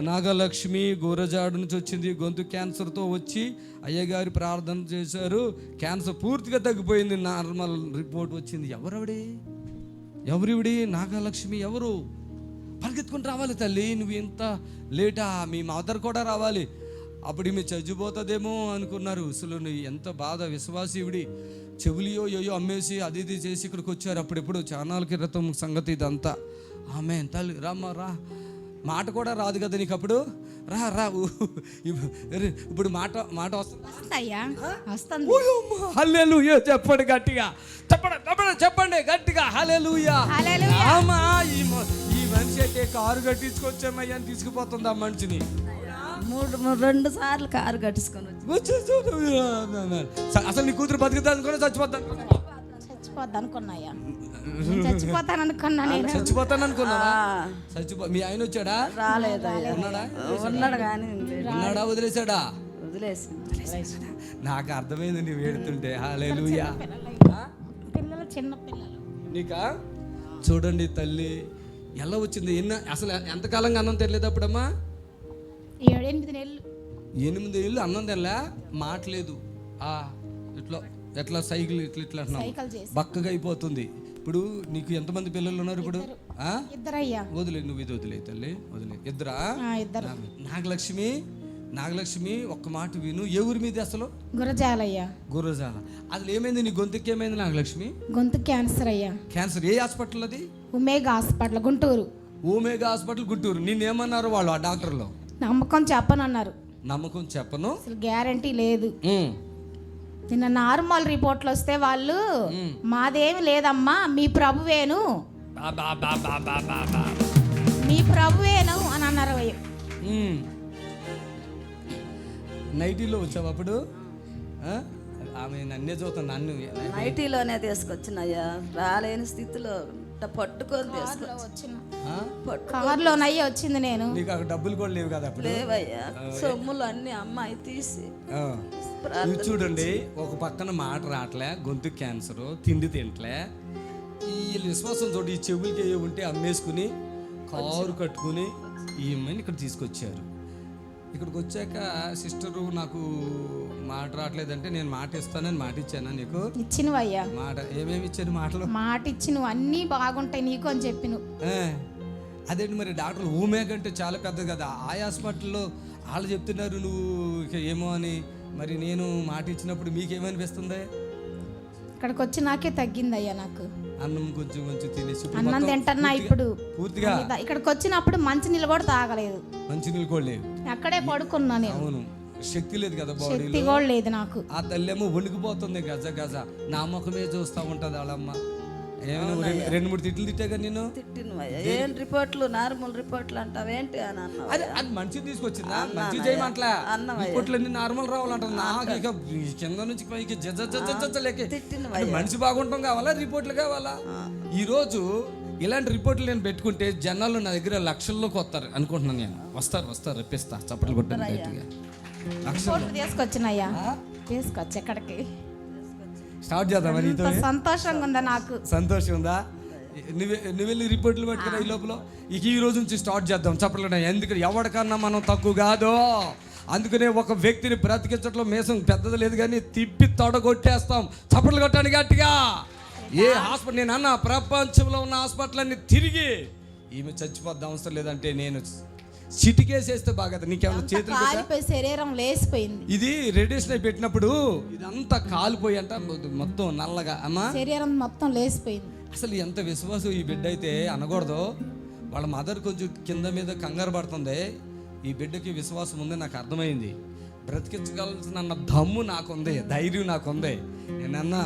నాగలక్ష్మి గోరజాడు నుంచి వచ్చింది. గొంతు క్యాన్సర్తో వచ్చి అయ్యగారి ప్రార్థన చేశారు. క్యాన్సర్ పూర్తిగా తగ్గిపోయింది. నార్మల్ రిపోర్ట్ వచ్చింది. ఎవరవిడి? ఎవరివిడి? నాగలక్ష్మి ఎవరు? పరిగెత్తుకుని రావాలి తల్లి. నువ్వు ఇంత లేటా? మీ మదర్ కూడా రావాలి. అప్పుడు ఈమె చచ్చిపోతుందేమో అనుకున్నారు. అసలు నువ్వు ఎంత బాధ విశ్వాసీవుడి. చెవులియో యోయో అమ్మేసి అది ఇది చేసి ఇక్కడికి వచ్చారు. అప్పుడెప్పుడు చానాల క్రితం సంగతి ఇదంతా. ఆమె తల్లి రామ్మా రా. మాట కూడా రాదు కదా నీకు అప్పుడు? రా రా ఇప్పుడు మాట మాట వస్తుంది. చెప్పండి గట్టిగా. చెప్పండి చెప్పండి చెప్పండి గట్టిగా. హల్లెలూయా. ఆమా ఈ ఈ మనిషి అయితే కారు కట్టించుకొచ్చామయ్యా అని తీసుకుపోతుంది ఆ మనిషిని? మూడు రెండు సార్లు కారు కట్టించుకొని అసలు నీ కూతురు బతుకుతా అనుకున్నా చచ్చిపోతా అనుకున్నావా? చచ్చిపోద్ది అనుకున్నాయ్యా నేను చచ్చిపోతాను అనుకున్నా నేను. చచ్చిపోతాను అనుకున్నావా ఆ, చచ్చిపో మీ ఆయన వచ్చాడా? రాలేదయ్యా. ఉన్నాడా? ఉన్నాడు కానీ ఉన్నాడా? వదిలేశాడా? వదిలేసి నాకు అర్థమైంది నువ్వు ఏడుతుంటే. హల్లెలూయా. పిల్లలు చిన్న పిల్లలు. నీకా? చూడండి తల్లి ఎలా వచ్చింది? ఎన్న అసలు ఎంతకాలంగా అన్నం తినలేదు అప్పుడమ్మా? ఎనిమిది నెలలు. ఎనిమిది ఏళ్ళు అన్నం తినలే? మాట్లేదు. ఆ ఇట్లా. ఎట్లా సైకిల్ ఇట్లా ఇట్లా అంటున్నావు? బక్కగా అయిపోతుంది. ఇప్పుడు నీకు ఎంతమంది పిల్లలు ఉన్నారు ఇప్పుడు? వదిలే నువ్వు ఇది వదిలే తల్లి వదిలే. ఇద్దరా? ఆ, ఇద్దరు. నాగలక్ష్మి నాగలక్ష్మి ఒక్క మాట విను. ఏ ఊరి మీద అసలు? గురజాలయ్యా. గుర్రజాల అసలు ఏమైంది నీ గొంతుకి ఏమైంది నాగలక్ష్మి? గొంతు క్యాన్సర్ అయ్యా. క్యాన్సర్ ఏ హాస్పిటల్ అది? Omega hospital Guntur. Omega hospital Guntur. నిన్నేమన్నారు వాళ్ళు ఆ డాక్టర్లు? నమ్మకం చెప్పనన్నారు. నమ్మకం చెప్పను. అసలు గ్యారంటీ లేదు. నిన్న నార్మల్ రిపోర్ట్లు వస్తే వాళ్ళు మాదేమి లేదమ్మా మీ ప్రభువేను. మీ ప్రభువేను అని అన్నారు. నైటీలో వచ్చావు అప్పుడు? ఆ? ఆమె నన్నే చూస్తాను నన్ను. నైటీలోనే తీసుకొచ్చినయ్యా రాలేని స్థితిలో పట్టుకొని తీసుకొచ్చి ఆ? పట్టు కారులోనయ్యే వచ్చింది నేను. నీకు డబ్బులు కూడా లేవు కదా అప్పుడు? లేవయ్యా. సొమ్ములు అన్ని అమ్మాయి తీసి చూడండి ఒక పక్కన మాట రావట్లే గొంతు క్యాన్సర్ తిండి తింటలే. ఈ విశ్వాసం తోటి ఈ చెవులకి ఏ ఉంటే అమ్మేసుకుని కారు కట్టుకుని ఈ అమ్మాయిని ఇక్కడ తీసుకొచ్చారు. ఇక్కడికి వచ్చాక సిస్టరు నాకు మాట రావట్లేదంటే నేను మాట ఇస్తానని మాట ఇచ్చానా నీకు? ఇచ్చినవయ్యా. మాట ఏమేమి ఇచ్చాను మాటలు? మాట ఇచ్చి నువ్వు అన్నీ బాగుంటాయి నీకు అని చెప్పి అదేంటి మరి డాక్టర్లు ఊమేగ అంటే చాలా పెద్దది కదా. ఆ హాస్పిటల్లో వాళ్ళు చెప్తున్నారు నువ్వు ఇక ఏమో అని. మరి నేను మాట ఇచ్చినప్పుడు మీకేమనిపిస్తుంది? ఇక్కడికి వచ్చి నాకే తగ్గిందయ్యా నాకు. అన్నం కొంచెం కొంచెం తినేసి అన్నం తింటున్నా ఇప్పుడు. పూర్తిగా ఇక్కడికి వచ్చినప్పుడు మంచి నీళ్ళు కూడా తాగలేదు. మంచినీళ్ళు కూడా లేవు. అక్కడే పడుకున్నా నేను. అవును. శక్తి లేదు కదా శక్తి కూడా లేదు నాకు. ఆ తల్లేమో వణికిపోతుంది గజ గజ. నా ముఖమే చూస్తూ ఉంటుంది వాళ్ళమ్మ. రెండు- రెండు మూడు తిట్లు తిట్టాగా నేను తిట్టినవయ్యా ఏం రిపోర్ట్లు? నార్మల్ రిపోర్ట్లు అంటావేంటి అని అన్నావు అదే అది మంచిది తీసుకొచ్చిందా? మంచి చేయమంటలా అన్ని నార్మల్ రావాలంటారు నాకు ఇక కింద నుంచి పైకి జజ జజ లేకే. మనిషి బాగుంటాం కావాలా? రిపోర్ట్లు కావాలా? ఈ రోజు ఇలాంటి రిపోర్ట్లు నేను పెట్టుకుంటే జనాలు నా దగ్గర లక్షల్లోకి వస్తారు అనుకుంటున్నాను నేను. వస్తారు వస్తారు రెప్పిస్తా చప్పట్లు కొట్టాను లక్షలు తీసుకొచ్చినయ్యా తీసుకొచ్చి ఎక్కడికి? స్టార్ట్ చేద్దాం నీతో ఎంత సంతోషంగా ఉందా నాకు? సంతోషం ఉందా? నువ్వు నువ్వు వెళ్ళి రిపోర్ట్లు పెట్టుకున్నా ఈ లోపల. ఇక ఈ రోజు నుంచి స్టార్ట్ చేద్దాం. చెప్పలేదు ఎందుకంటే ఎవరికన్నా మనం తక్కువ కాదు. అందుకనే ఒక వ్యక్తిని బ్రతికించట్లో మేసం పెద్దది లేదు కానీ తిప్పి తొడగొట్టేస్తాం. చప్పట్లు కొట్టాను గట్టిగా. ఏ హాస్పిటల్ నేను అన్న ప్రపంచంలో ఉన్న హాస్పిటల్ అన్ని తిరిగి ఈమె చచ్చిపోద్దాం అవసరం లేదంటే నేను చిటికేసేస్తే బాగా నీకేమైనా చేతులు? కాలిపోయి శరీరం లేసిపోయింది. ఇది అయి పెట్టినప్పుడు ఇదంతా కాలిపోయి అంట మొత్తం నల్లగా. అమ్మా శరీరం మొత్తం లేసిపోయింది. అసలు ఎంత విశ్వాసం ఈ బిడ్డ అయితే అనకూడదు. వాళ్ళ మదర్ కొంచెం కింద మీద కంగారు పడుతుంది. ఈ బిడ్డకి విశ్వాసం ఉంది నాకు అర్థమైంది. బ్రతికించగలసిన అన్న దమ్ము నాకుంది ధైర్యం నాకుంది. నేనన్నా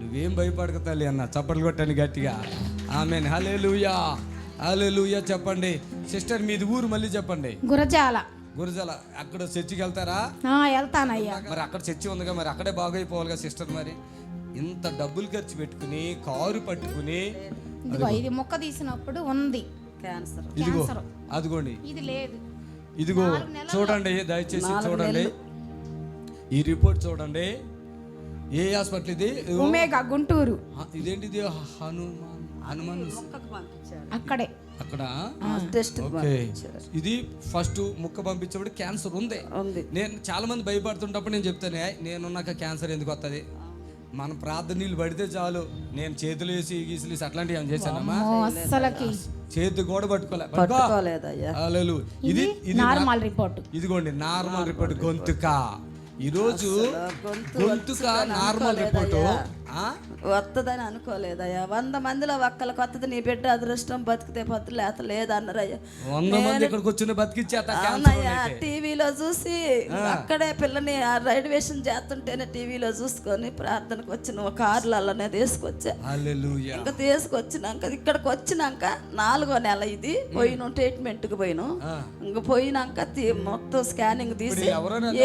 నువ్వేం భయపడక తల్లి అన్న చప్పట్లు కొట్టాను గట్టిగా. ఆమె హలే లూయా హలే లూయా చెప్పండి. సిస్టర్ మీది ఊరు మళ్ళీ చెప్పండి. గురజాల. గురుజాల అక్కడ చర్చికి వెళ్తారా? ఆ, వెళ్తానయ్యా. మరి అక్కడ చర్చి ఉందిగా మరి అక్కడే బాగైపోవాలిగా సిస్టర్ మరి. ఇంత డబ్బులు ఖర్చు పెట్టుకుని కారు పట్టుకుని. ఇది మొక్క తీసినప్పుడు ఉంది. క్యాన్సర్ ఇదిగో క్యాన్సర్ అదిగోండి. ఇది లేదు. ఇదిగో చూడండి దయచేసి చూడండి. ఈ రిపోర్ట్ చూడండి. ఏ హాస్పిటల్ ఇది? గుంటూరు. ఇదేంటిది? హనుమాన్ హనుమాన్ అక్కడే. అక్కడ? ఇది ఫస్ట్ ముక్క పంపించేప్పుడు క్యాన్సర్ ఉంది. నేను చాలా మంది భయపడుతుంటప్పుడు నేను చెప్తాను "ఏయ్, నేనున్నాక క్యాన్సర్ ఎందుకు వస్తుంది మన ప్రార్థన నీళ్ళు పడితే చాలు. నేను చేతులు వేసి గీసులు వేసి అట్లాంటివి ఏం చేశానమ్మా చేతి కూడా పట్టుకోలే. పట్టుకో. పట్టుకోలేదయ్యా. హల్లెలూయా. ఇది ఇది నార్మల్ రిపోర్ట్. ఇదిగోండి నార్మల్ రిపోర్ట్ గొంతుక. ఈరోజు గొంతు గొంతుక నార్మల్ రిపోర్ట్. వస్తుందని అనుకోలేదయ్యా. వంద మందిలో ఒక్కరికి వస్తుంది నీ బిడ్డ అదృష్టం బతికితే పత్తు లేత లేదన్నారయ్యా వంద మంది ఇక్కడికి వచ్చిన బతికిచ్చేత అవునయ్యా టీవీలో చూసి అక్కడే పిల్లని ఆ రైల్వేషన్ చేస్తుంటేనే టీవీలో చూసుకొని ప్రార్థనకు వచ్చిన కార్లలోనే తీసుకొచ్చా. ఇంకా తీసుకొచ్చినాక ఇక్కడికి వచ్చినాక నాలుగో నెల ఇది పోయిన ట్రీట్మెంట్కి పోయిను. ఇంకా పోయినాక మొత్తం స్కానింగ్ తీసి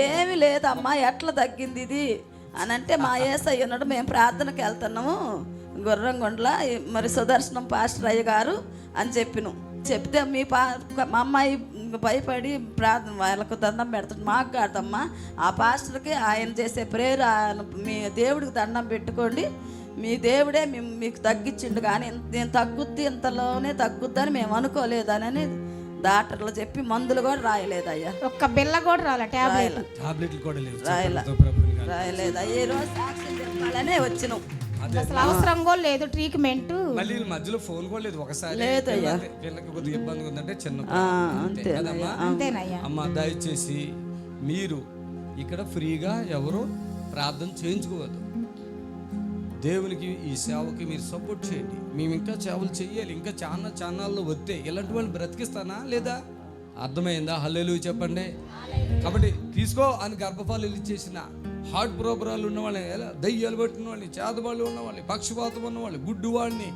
ఏమి లేదమ్మా ఎట్లా తగ్గింది ఇది? అని అంటే మా ఏసయ్య ఉన్నాడు మేము ప్రార్థనకి వెళ్తున్నాము. గుర్రంగొండల మరి సుదర్శనం పాస్టర్ అయ్య గారు అని చెప్పిను. చెప్తే మీ పా మా అమ్మాయి భయపడి ప్రార్థన వాళ్ళకు దండం పెడుతుంది మాకు కాదమ్మా ఆ పాస్టర్కి ఆయన చేసే ప్రేయర్ ఆయన మీ దేవుడికి దండం పెట్టుకోండి. మీ దేవుడే మేము మీకు తగ్గించిండు కానీ ఇంత- నేను తగ్గుద్ది ఇంతలోనే తగ్గుద్దని మేము అనుకోలేదని డాక్టర్లు చెప్పి మందులు కూడా రాయలేదయ్యా. ఒక్క బిల్ల కూడా రాలే టాబ్లెట్ టాబ్లెట్లు కూడా రాయలా. రాయలేదా. ఈ రోజు సాక్ష్యం చెప్పాలనే వచ్చినాం. అసలు అవసరం కూడా లేదు ట్రీట్మెంట్ మళ్ళీ వీళ్ళ మధ్యలో ఫోన్ కూడా లేదు. ఒకసారి లేదయ్యా. వీళ్ళకి- కొద్దిగా ఇబ్బంది ఉందంటే చిన్న ఆ, అంతే కదమ్మా? అంతేనయ్యా. అమ్మ దయచేసి మీరు ఇక్కడ ఫ్రీగా ఎవరు ప్రార్థన చేయించుకోవద్దు. దేవునికి ఈ సేవకి మీరు సపోర్ట్ చేయండి. మేము ఇంకా సేవలు చెయ్యాలి. ఇంకా చాలా ఛానల్లో వస్తే ఇలాంటి వాళ్ళు బ్రతికిస్తానా లేదా? అర్థమైందా? హల్లెలు చెప్పండి. కాబట్టి తీసుకో అని గర్భఫాలు ఇచ్చేసిన హార్ట్ ప్రోగ్రాలు ఉన్న వాళ్ళని ఎలా దయ్యాలు పట్టిన వాళ్ళని చేతబాళ్ళు ఉన్న వాళ్ళని పక్షపాతం ఉన్న వాళ్ళని గుడ్డు వాళ్ళని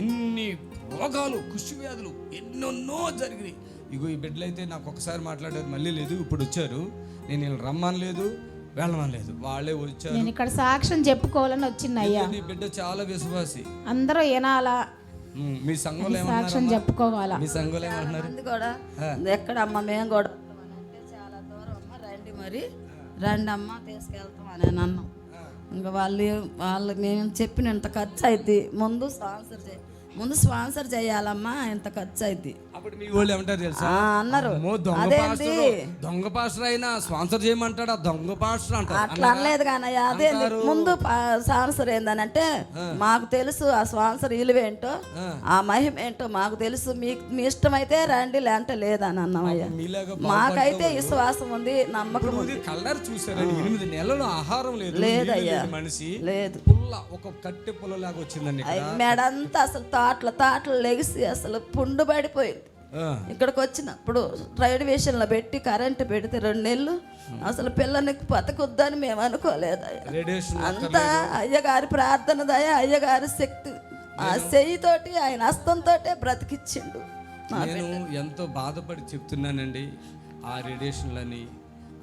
ఎన్ని రోగాలు కుష్టి వ్యాధులు ఎన్నెన్నో జరిగినాయి. ఇగో ఈ బిడ్డలు అయితే నాకు ఒకసారి మాట్లాడారు మళ్ళీ లేదు ఇప్పుడు వచ్చారు. నేను వీళ్ళని రమ్మని లేదు వెళ్ళమని లేదు వాళ్ళే వచ్చారు. నేను ఇక్కడ సాక్ష్యం చెప్పుకోవాలని వచ్చిందయ్యా నీ బిడ్డ చాలా విశ్వాసి. అందరూ వినాలా? మీ సంఘంలో సాక్ష్యం చెప్పుకోవాలా? మీ సంఘంలో ఏమంటున్నారు కూడా ఎక్కడ అమ్మ మేము కూడా చాలా దూరం అమ్మ రండి మరి. రండి అమ్మ తీసుకెళ్తాం అని అన్నాం ఇంకా వాళ్ళు వాళ్ళు మేము చెప్పిన ఇంత ఖర్చు అయితే ముందు స్పాన్సర్ చేయి ముందు స్పాన్సర్ చేయాలమ్మా ఇంత ఖర్చు అయింది అప్పుడు మీ వాళ్ళు ఏమంటారు తెలుసా? అన్నారు. అమ్మో, దొంగ పాస్టర్ అయినా స్పాన్సర్ చేయమంటాడు? ఆ దొంగ పాస్టర్ అంటారు. అట్లా అనలేదు కానీ అదే ముందు స్పాన్సర్ ఏందనంటే మాకు తెలుసు ఆ స్పాన్సర్ విలువేంటో ఆ. మహిమ ఏంటో మాకు తెలుసు. మీకు మీ ఇష్టమైతే రండి లేదంటే లేదని అన్నామయ్యా. మాకైతే విశ్వాసం ఉంది నమ్మకం ఉంది. కలర్ చూసారండి ఎనిమిది నెలలు ఆహారం లేదు. నీళ్ళు లేదు మనిషి. లేదు. పుల్ల ఒక కట్టె పుల్ల లాగా వచ్చిందండి మెడంతా అసలు తాట్ల తాటలు లెగిసి అసలు పుండు పడిపోయింది. ఆ, ఇక్కడికి వచ్చినప్పుడు రైల్వేషన్లో పెట్టి కరెంటు పెడితే రెండు నెలలు అసలు పిల్లనికి బతకొద్దని మేము అనుకోలేదు అంతా అయ్యగారి ప్రార్థన దయ అయ్యగారి శక్తి. ఆ చెయ్యితోటి ఆయన హస్తంతోటే బ్రతికిచ్చిండు నేను ఎంతో బాధపడి చెప్తున్నానండి ఆ రేడియేషన్లని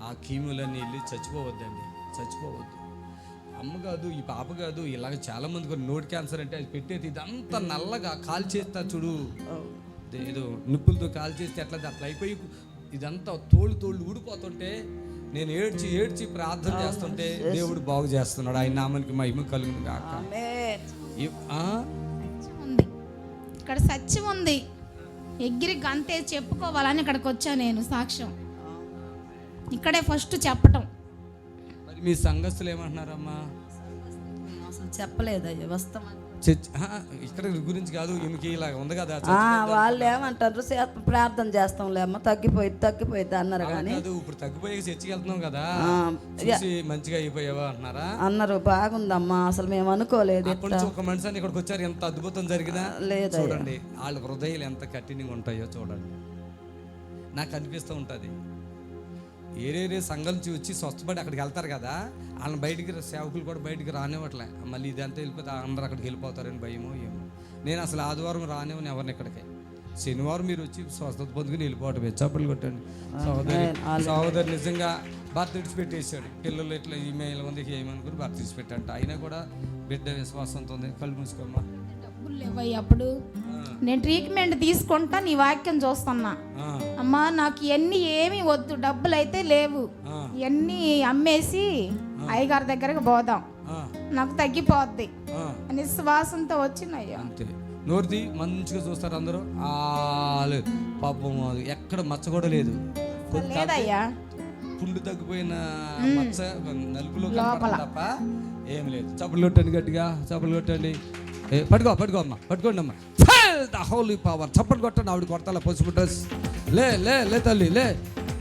ఆ కీములని వెళ్ళి చచ్చిపోవద్దండి చచ్చిపోవద్దు. అమ్మ కాదు ఈ పాప కాదు ఇలాగ చాలా మంది కూడా నోటి క్యాన్సర్ అంటే అది పెట్టేది ఇదంతా నల్లగా కాల్ చేస్తా చూడు. ఏదో నిప్పులతో కాల్ చేస్తే అట్లా అట్లా అయిపోయి ఇదంతా తోళ్ళు తోళ్ళు ఊడిపోతుంటే నేను ఏడ్చి ఏడ్చి ప్రార్థన చేస్తుంటే దేవుడు బాగు చేస్తున్నాడు. ఆయన నామానికి మహిమ కలుగును కాక ఆమేన్. ఈ- ఆ? సత్యం ఉంది. ఇక్కడ సత్యం ఉంది. ఎగిరి గంతే చెప్పుకోవాలని ఇక్కడికి వచ్చా నేను సాక్ష్యం. ఇక్కడే ఫస్ట్ చెప్పటం. మీ సంఘస్థులు ఏమంటున్నారమ్మా? అసలు చెప్పలేదు అయ్యా వస్తామని చర్చ్ ఇక్కడ గురించి కాదు ఈమెకి ఇలా ఉంది కదా వాళ్ళు ఏమంటారు "సే- ప్రార్థన చేస్తాంలే అమ్మ తగ్గిపోయింది తగ్గిపోయింది అన్నారు కానీ. ఇప్పుడు తగ్గిపోయి చర్చికి వెళ్తున్నాం కదా మంచిగా అయిపోయావా అంటున్నారా? అన్నారు బాగుందమ్మా అసలు మేము అనుకోలేదు ఒక మనిషి ఇక్కడికి వచ్చారు ఎంత అద్భుతం జరిగినా. లేదు చూడండి వాళ్ళ హృదయాలు ఎంత కఠినంగా ఉంటాయో చూడండి. నాకు అనిపిస్తూ ఉంటుంది ఏరేరే సంఘం నుంచి వచ్చి స్వస్థపడి అక్కడికి వెళ్తారు కదా వాళ్ళని బయటికి రా- సేవకులు కూడా బయటికి రానివ్వట్లే. మళ్ళీ ఇదంతా వెళ్ళిపోతే అందరూ అక్కడికి వెళ్ళిపోతారని భయమో ఏమో. నేను అసలు ఆదివారం రానివ్వను ఎవరిని ఇక్కడికి. శనివారం మీరు వచ్చి స్వస్థత పొందుకుని వెళ్ళిపోవటం చప్పట్లు కొట్టండి. సహోదరి సహోదరి నిజంగా భర్త విడిచిపెట్టేశాడు. పిల్లలు ఇట్లా ఈమెయిల్ ఉంది ఏమనుకుని భర్త విడిచిపెట్టంట అయినా కూడా బిడ్డ విశ్వాసంతో ఉంది. కళ్ళు మూసుకోమ్మా. డబ్బులు లేవయ్య అప్పుడు? నేను ట్రీట్మెంట్ తీసుకుంటా నీ వాక్యం చూస్తున్నా. అమ్మా నాకు ఇవన్నీ ఏమీ వద్దు డబ్బులు అయితే లేవు. ఇవన్నీ అమ్మేసి అయ్యగారి దగ్గరకు పోదాం. నాకు తగ్గిపోద్ది. అని విశ్వాసంతో వచ్చినయ్యా. అంతే. నోరుది మంచిగా చూస్తారు అందరూ. పాపం ఎక్కడ మచ్చ కూడా లేదు. లేదయ్యా. పుండు తగ్గిపోయిన మచ్చ నలుపులో తప్ప ఏం లేదు. చప్పులు కొట్టండి గట్టిగా చప్పులు కొట్టండి. పట్టుకో పట్టుకో అమ్మా పట్టుకోండి అమ్మా ద హోలీ పవర్ చప్పట్లు కొట్టండి ఆవిడ కొడతా పసుపు డ్రెస్. లే లే లే తల్లి లే.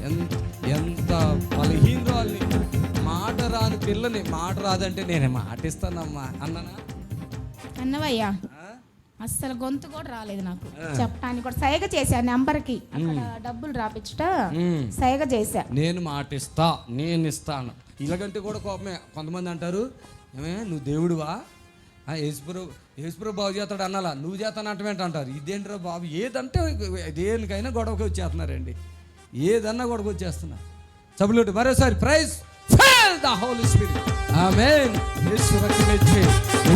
ఎంత ఎంత బలహీనరాల్ని మాట రాని పిల్లని మాట రాదంటే నేనే మాట ఇస్తానమ్మా అన్నానా? అన్నవయ్యా? అస్సలు గొంతు కూడా రాలేదు నాకు. చెప్పడానికి కూడా సైగ చేశా నెంబర్కి. అక్కడ డబ్బులు రాపిచ్చుట మ్మ్. సైగ చేశా. నేను మాట ఇస్తా నేను ఇస్తాను. ఇలాగంటే కూడా కోపమే. కొంతమంది అంటారు ఏమే నువ్వు దేవుడువా? యేసుప్రభు యేసుప్రభు బాబు చేస్తాడు అన్నాలా? నువ్వు చేస్తానంటమేంటి అంటారు ఇదేంట్రా బాబు? ఏదంటే దేనికైనా గొడవకి వచ్చేస్తున్నారండి. ఏదన్నా గొడవకి వచ్చేస్తున్నా చబులు మరోసారి praise the holy spirit. Amen.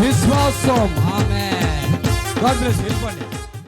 విశ్వాసం. ఆమె గాడ్ బ్లెస్ వెళ్ళిపోండి.